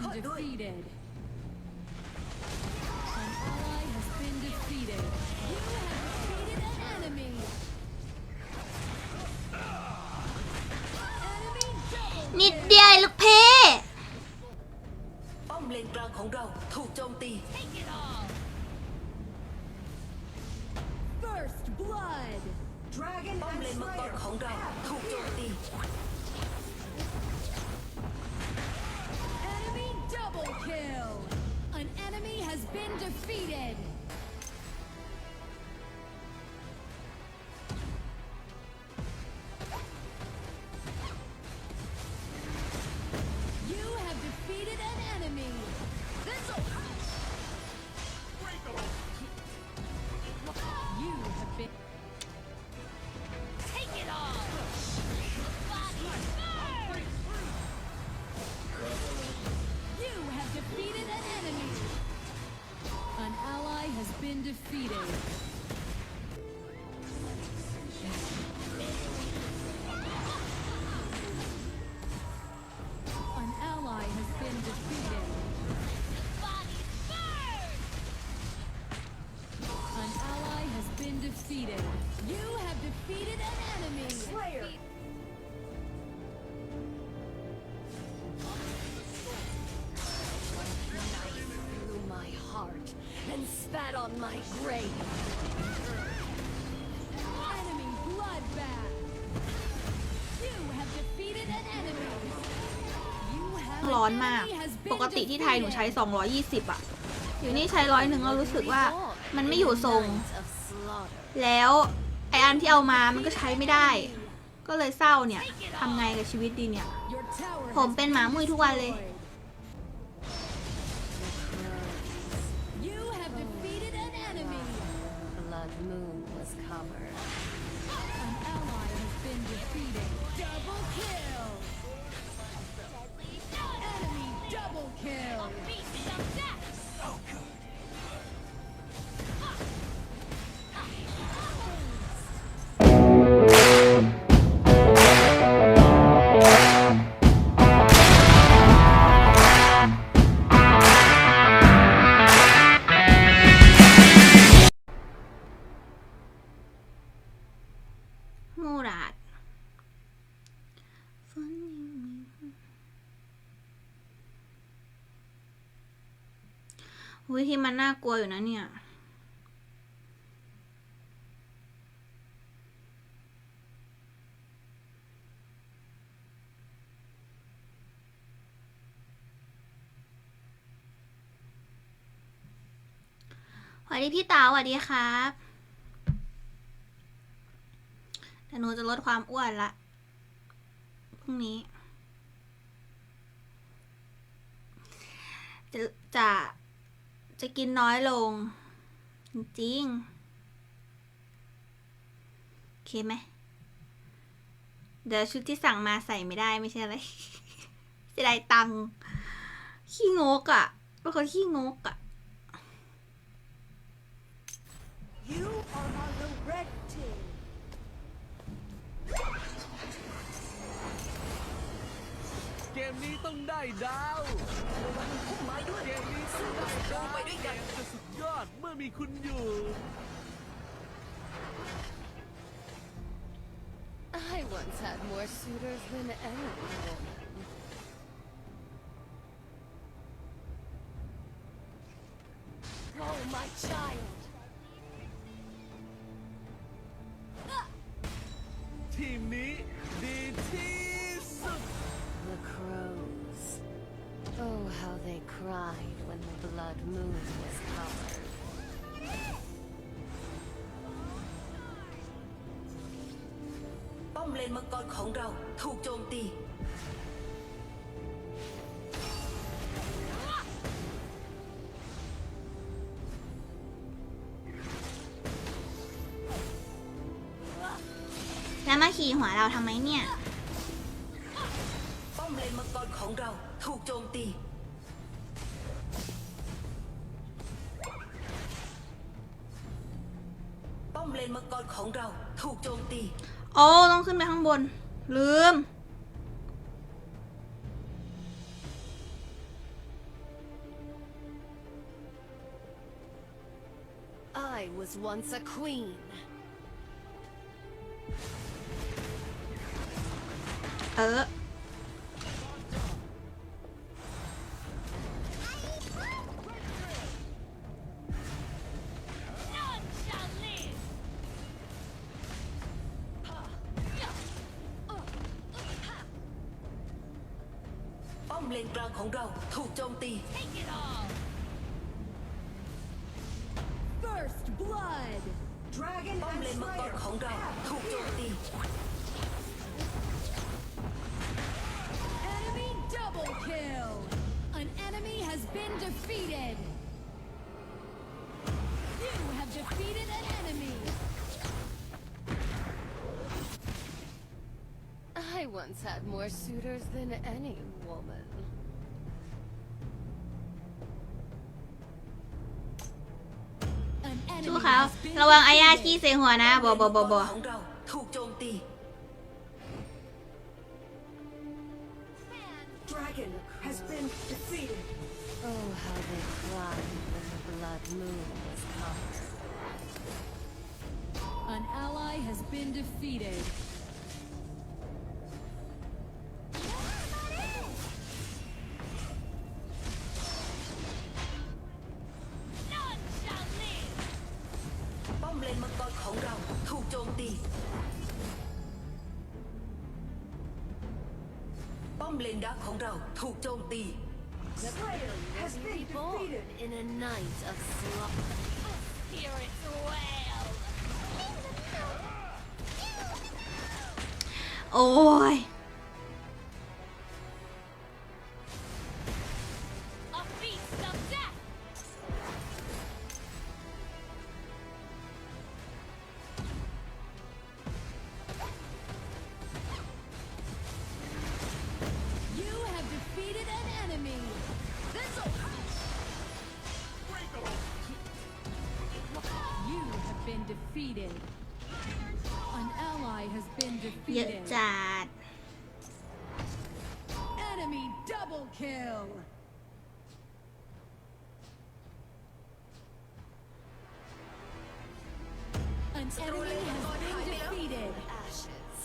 been defeated. An ally has been defeated. You have defeated an enemy. Enemy double นิดเดียวลูกเพ่ป้อมเลนกลางของเราถูกโจมตี Take it all. First blood. Dragon ป้อม and เลนมังกร Slayer. ของเราถูกโจมตี double kill. An enemy has been defeated. ร้อน an มาก enemy has been ปกติที่ไทยหนูใช้ defeated. 220อะอยู่นี่ใช้ร้อยหนึ่งเรารู้สึกว่ามันไม่อยู่ทรง of slaughter. แล้วไออันที่เอามามันก็ใช้ไม่ได้ ก็เลยเศร้าเนี่ยทำไงกับชีวิตดีเนี่ย Your tower ผม has เป็นหมามุยทุกวันเลย วิธีมันน่ากลัวอยู่นะเนี่ย สวัสดีพี่เต๋าสวัสดีครับแต่หนูจะลดความอ้วนละพรุ่งนี้ จะจะ จะกินน้อยลง จริงๆโอเคไหม เดี๋ยวชุดที่สั่งมาใส่ไม่ได้ไม่ใช่อะไรจะได้ตังค์ขี้งกอะ่ะเป็นคนขี้งกอะ่ะ You are on the red team. เกมนี้ต้องได้ดาว ต้องได้ดาวไปด้วยกันจะสุดยอดเมื่อมีคุณอยู่ I once had more suitors than any woman. Oh, my child. ทีมนี้ดีที่สุด The crows. Oh, how they cried when the blood moon was covered. ป้อมเลนมังกรของเราถูกโจมตีแล้วมาขี่หัวเราทำไมเนี่ย ดของเราถูกโจมตี โอ้ต้องขึ้นไปข้างบน ลืมเออ defeated. You have defeated an enemy. I once had more suitors than any woman. An สู้ enemy เขา has been ระวังอาญาขี้ defeated. ใส่หัวนะบอบอบอบอ ของเรา they cried when the blood moon was conquered. An ally has been defeated. None shall live. ป้อมเล นมังกรของเราถูกโจมตี ป้อมเลนดักของเราถูกโจมตี Slayer has been Born defeated. in a night of slaughter. Spirits wail. โอ้ย Defeated. An ally has been เยอะ defeated. จัด Enemy double kill. An enemy has been defeated. Ashes.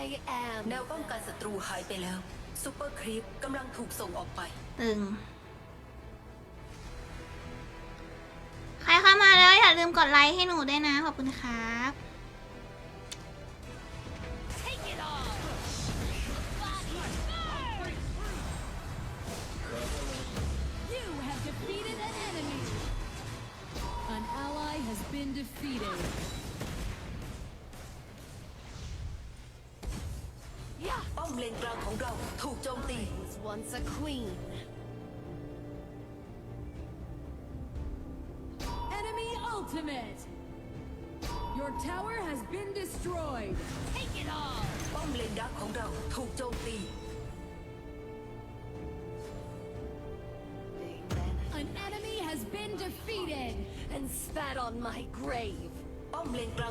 I am แนวป้องกันศัตรูหายไปแล้วซูเปอร์ครีปกำลังถูกส่งออกไป ตึง ล้วอย่าลืมกดไลค์ให้หนูด้วยนะ ขอบคุณครับ Take it all. You have defeated an enemy. An ally has been defeated. ป้อมเลนกลางของเราถูกโจมตี was once a queen. Ultimate. Your tower has been destroyed. Take it all. ป้อมเลนดักของเราถูกโจมตี They ran An enemy has been defeated. and spat on my grave. ป้อมเลนกล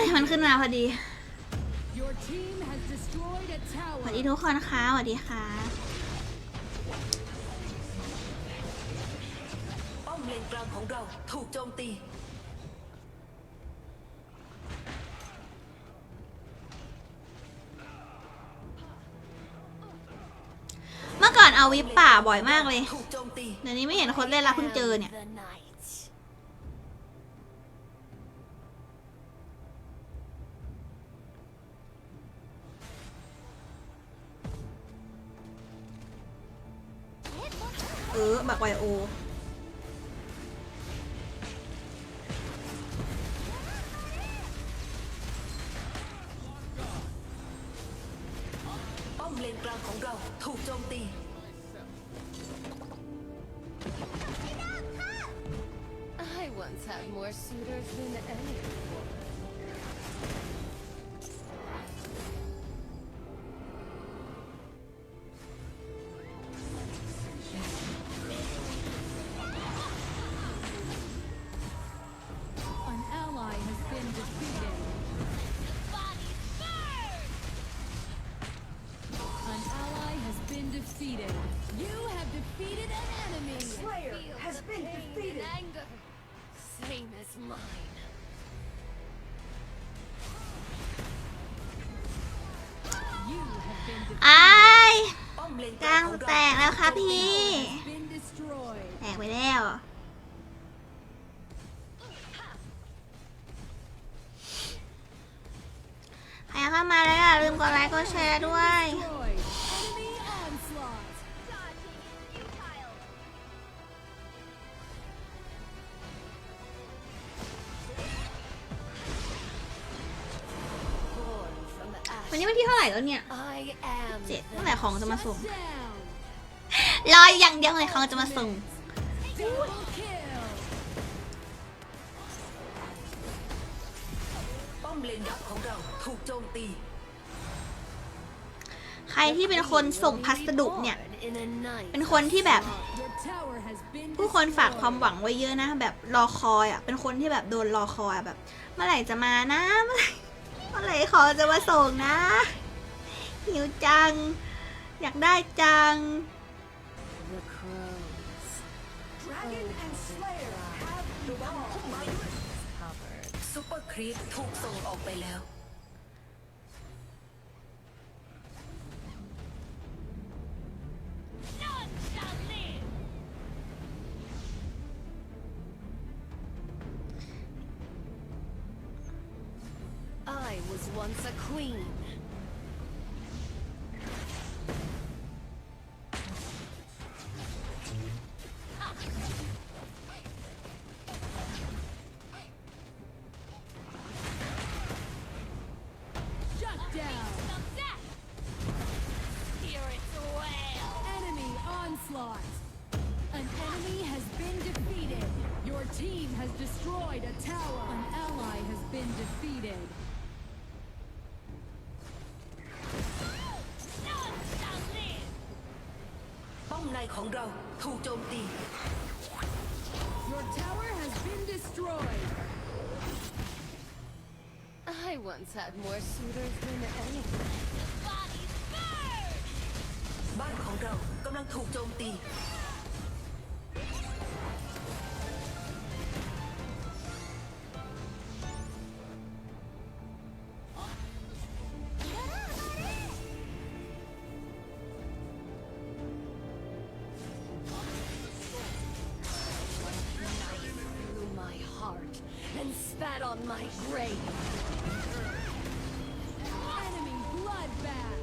ยมันขึ้นมาพอดี Your team has destroyed a ส tower. วัสดีทุกคนค่ะสวัสดีค่ะ ป้อมเลนกลางของเราถูกโจมตี เมื่อก่อนเอาวิปป่าบ่อยมากเลย ถูกโจมตี เดี๋ยวนี้ไม่เห็นคนเล่นละเพิ่งเจอเนี่ย The night. ไวโอ ป้อมเลนกลางของเราถูกโจมตี I once had more suitors than any woman. นี่แตกไปแล้ว ใครเข้ามาแล้วอย่าลืมกดไลค์กดแชร์ด้วย วันนี้วันที่เท่าไหร่แล้วเนี่ย เจ็ด the ตั้งแต่ของจะมาส่ง รออย่างเดียวเลยของจะมาส่ง Double kill. ป้อมเลนดักของเราถูกโจมตีใครที่เป็นคนส่งพัสดุเนี่ย born in a night เป็นคนที่แบบ Your tower has been ผู้คนฝากความ destroyed. หวังไว้เยอะนะ แบบรอคอยอะ เป็นคนที่แบบโดนรอคอยอะแบบ เมื่อไหร่จะมานะ เมื่อไหร่เมื่อไหร่ของจะมาส่งนะหิวจัง อยากได้จัง Dragon and Slayer have ระวังพุ่มไม้ด้วย covered. ซุปเปอร์ครีปถูกส่งออกไปแล้ว I was once a queen. been defeated. ป้อมในของเราถูกโจมตี Your tower has been destroyed. I once had more suitors than anyone. บ้านของเรากำลังถูกโจมตี my grave. Enemy bloodbath.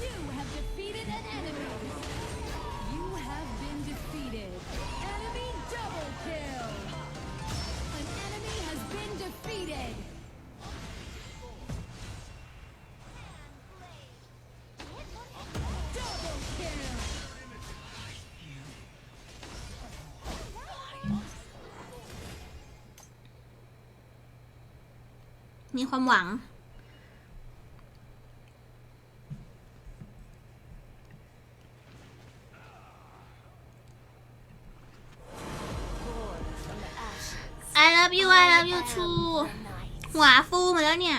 You have defeated an enemy. มีความหวัง Born from the ashes. I love you I love you am too the night. หัวฟูมาแล้วเนี่ย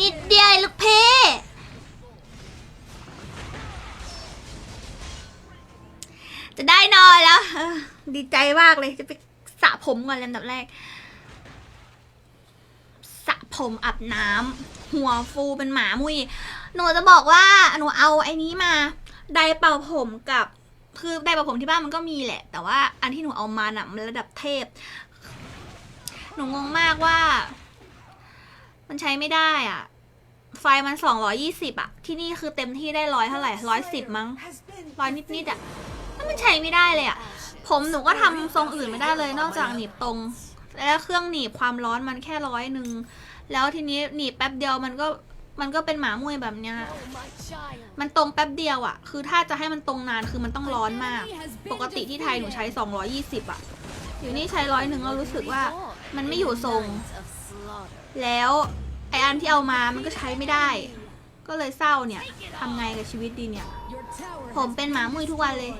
นิดเดียวลูกเพ่จะได้นอนแล้วดีใจมากเลยจะไปสระผมก่อนเลยอันดับแรกสระผมอาบน้ำหัวฟูเป็นหมามุยหนูจะบอกว่าหนูเอาไอ้นี้มาไดเป่าผมกับคือไดเป่าผมที่บ้านมันก็มีแหละ แต่ว่าอันที่หนูเอามาน่ะมันระดับเทพ หนูงงมากว่า มันใช้ไม่ได้อะ ไฟมันสองร้อยี่สิบอะที่นี่คือเต็มที่ได้ร้อยเท่าไหร่ร้อยสิบมั้งร้อยนิดๆอะแล้วมันใช้ไม่ได้เลยอะผมหนูก็ทำทรงอื่นไม่ได้เลยนอกจากหนีบตรง แล้วเครื่องหนีบความร้อนมันแค่ร้อยหนึ่งแล้วทีนี้หนีบแป๊บเดียวมันก็มันก็เป็นหมามวยแบบเนี้ย มันตรงแป๊บเดียวอะคือถ้าจะให้มันตรงนานคือมันต้องร้อนมาก ปกติที่ไทยหนูใช้ 220อะอยู่นี่ใช้ร้อยหนึ่งเรารู้สึกว่ามันไม่อยู่ทรง แล้วไออันที่เอามามันก็ใช้ไม่ได้ ก็เลยเศร้าเนี่ยทำไงกับชีวิตดีเนี่ย ผมเป็นหมามุยทุกวันเลย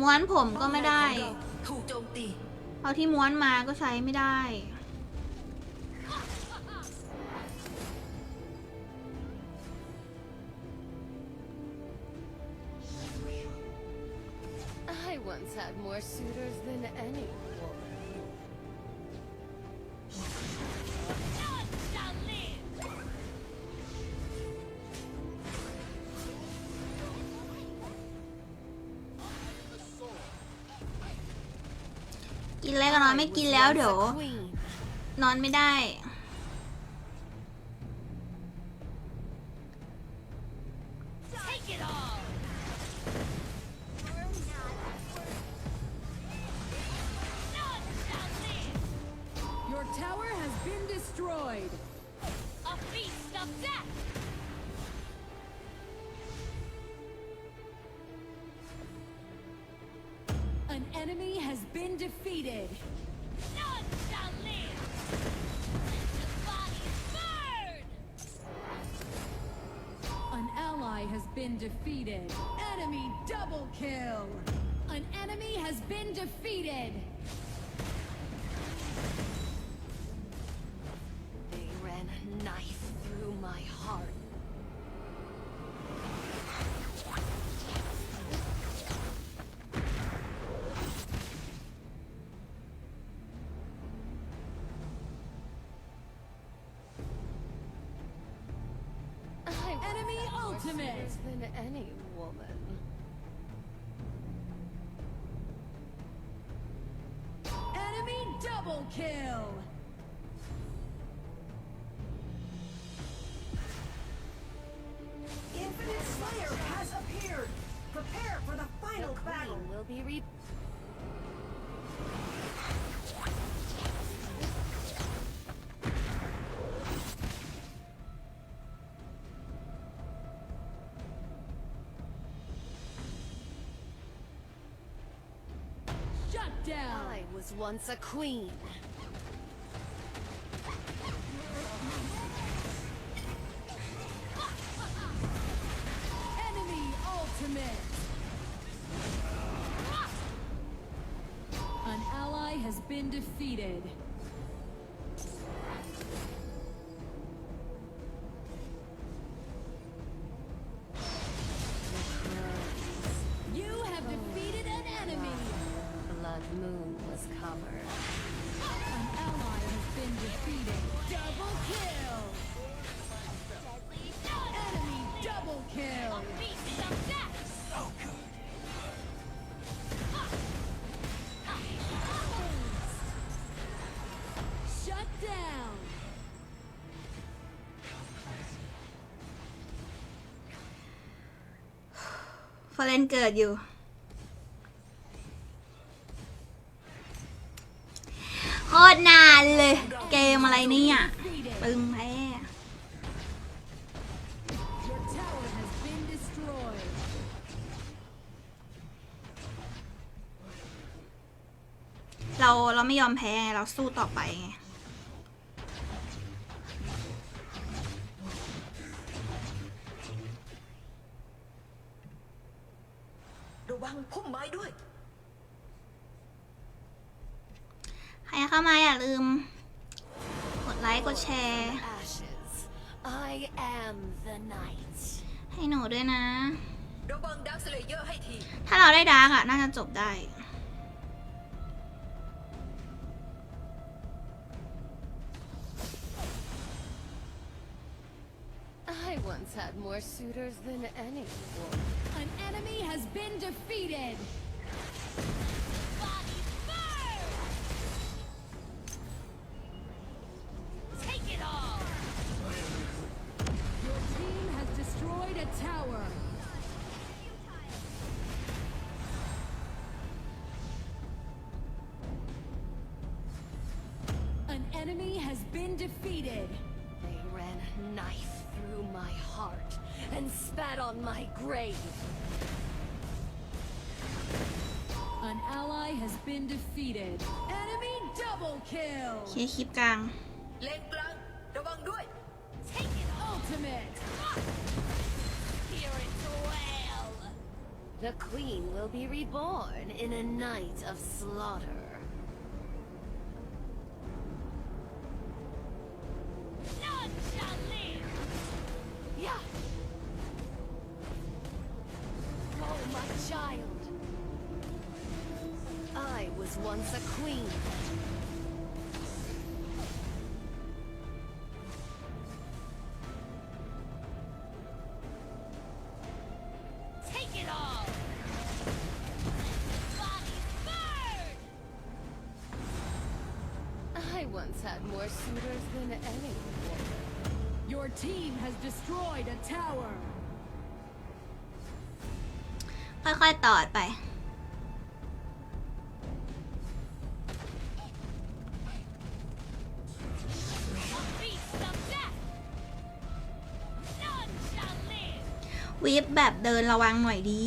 ม้วนผมก็ไม่ได้ เอาที่ม้วนมาก็ใช้ไม่ได้ I once had more suitors than any woman. กินอะไรก็นอนไม่กินแล้วเดี๋ยว I was once a queen. นอนไม่ได้ been defeated. Enemy double kill. An enemy has been defeated. Woman. Enemy double kill. Infinite Slayer has appeared. Prepare for the The final battle. queen will be re- Shut down. I was once a queen. ฟอร์เรนเกิดอยู่ โคตรนานเลย เกมอะไรเนี่ย ปึงแพ้เราเราไม่ยอมแพ้ไงเราสู้ต่อไปไง ระวังพุ่มไม้ด้วย ใครเข้ามาอย่าลืม กดไลค์ กดแชร์ Ashes. I am the night. ให้หนูด้วยนะ ระวังดักสเลเยอร์ให้ที ถ้าเราได้ดาร์กอะน่าจะจบได้ more suitors than any. An enemy has been defeated. Take it all! Your team has destroyed a tower. An enemy has been defeated. They ran a knife through my heart and spat on my grave. An ally has been defeated. Enemy double เค kill. ลียร์คลิปกลาง เลนกลาง ระวังด้วย Take it ultimate. Hear it wail! The queen will be reborn in a night of slaughter. was once a queen. Take it all! Bodies burn! I once had more suitors than any woman. Your team has destroyed a tower. ค่อยๆต่อไป เดินระวังหน่อยดี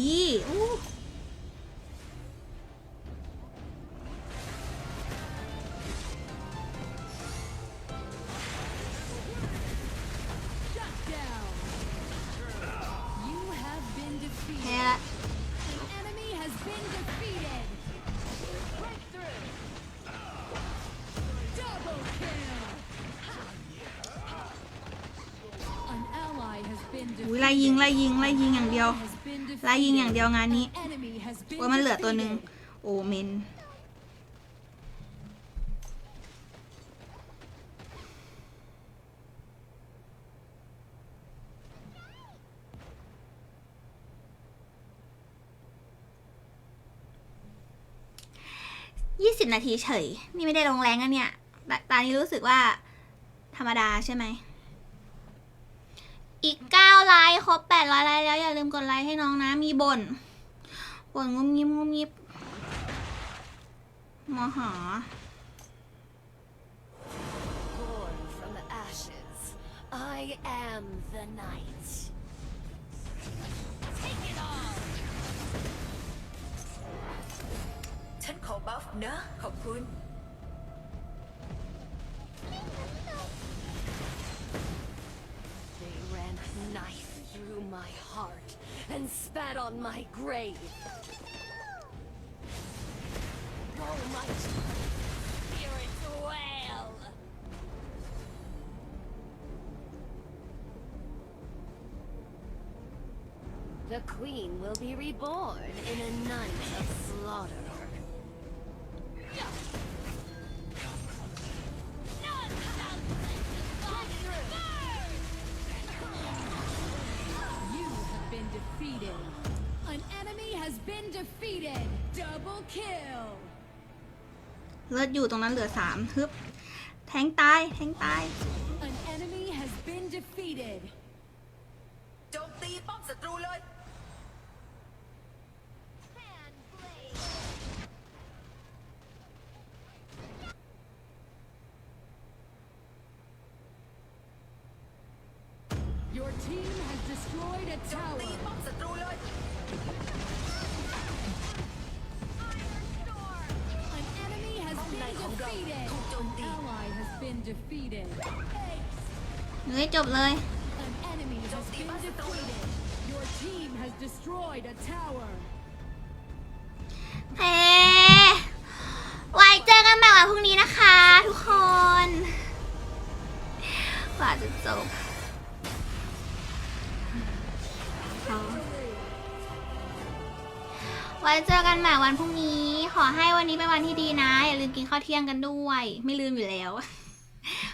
ล่ยิงไล่ยิงไล่ยิงอย่างเดียวไล่ยิงอย่างเดียวงานนี้ Enemy has been โอ้ยมันเหลือตัวหนึ่งโอเมนยี่สิบนาทีเฉย นี่ไม่ได้ลงแรงอะเนี่ยตตอนนี้รู้สึกว่าธรรมดาใช่ไหม อีกเก้าไลค์ครบแปดร้อยไลค์แล้วอย่าลืมกดไลค์ให้น้องนะ มีบ่นบ่นงุมงิมงุมงิบมหา Born from ashes, I am the night. Take it all! ฉันขอบัฟนะ ขอบคุณ knife through my heart and spat on my grave. Oh, my spirit wail! The queen will be reborn in a night of slaughter. Been defeated. Double kill. เลือดอยู่ตรงนั้นเหลือสามฮึบ แทงตาย แทงตาย An enemy has been defeated. โจมตีป้อมศัตรูเลย been defeated. An ally has been defeated. Ace. เฮ้ยจบเลย An enemy has been defeated. Your team has destroyed a tower. เฮ้ไว้เจอกันใหม่วันพรุ่งนี้นะคะทุกคนกว่าจะจบไว้เจอกันใหม่วันพรุ่งนี้ ขอให้วันนี้เป็นวันที่ดีนะ อย่าลืมกินข้าวเที่ยงกันด้วย ไม่ลืมอยู่แล้ว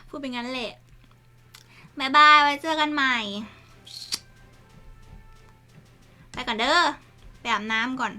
พูดเป็นงั้นแหละบายบายไว้เจอกันใหม่ ไปก่อนเด้อไปอาบน้ำก่อน